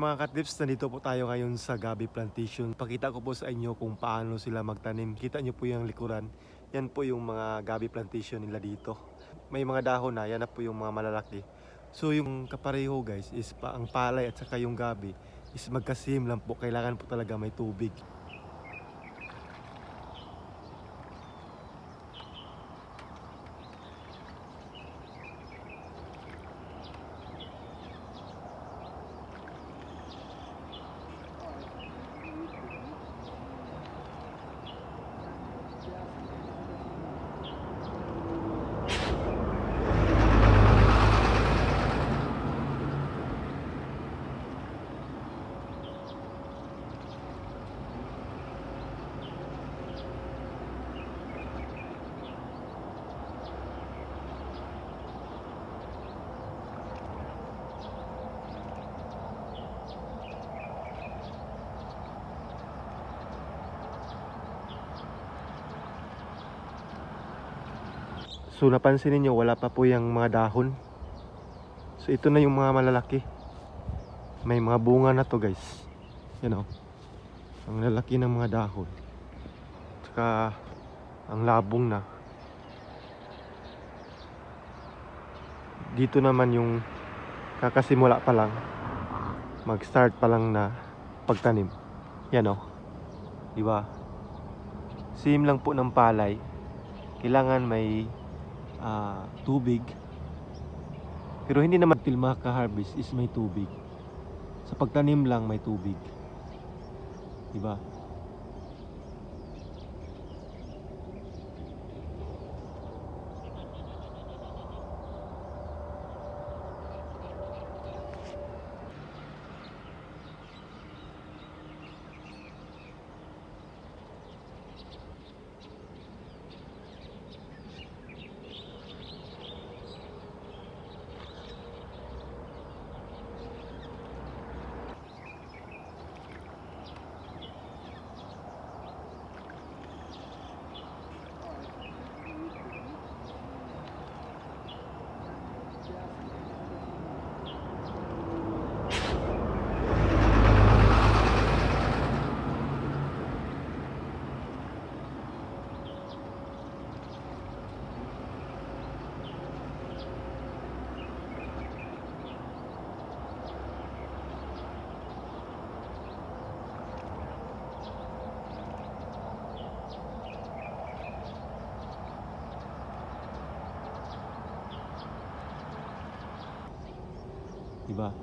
Mga katips, nandito po tayo ngayon sa Gabi Plantation. Pakita ko po sa inyo kung paano sila magtanim. Kita nyo po yung likuran. Yan po yung mga Gabi Plantation nila dito. May mga dahon na, yan na po yung mga malalaki. So yung kapareho guys is pa, ang palay at saka yung gabi is magkasim lang po. Kailangan po talaga may tubig. So napansin niyo wala pa po yung mga dahon. So ito na yung mga malalaki. May mga bunga na to guys. Yan o. Ang lalaki ng mga dahon. Tsaka ang labong na. Dito naman yung kakasimula pa lang. Mag-start pa lang na pagtanim. Yan o. Di ba? Same lang po ng palay. Kailangan may ah, tubig. Pero hindi naman till maka-harvest is may tubig. Sa pagtanim lang may tubig. Diba? 一般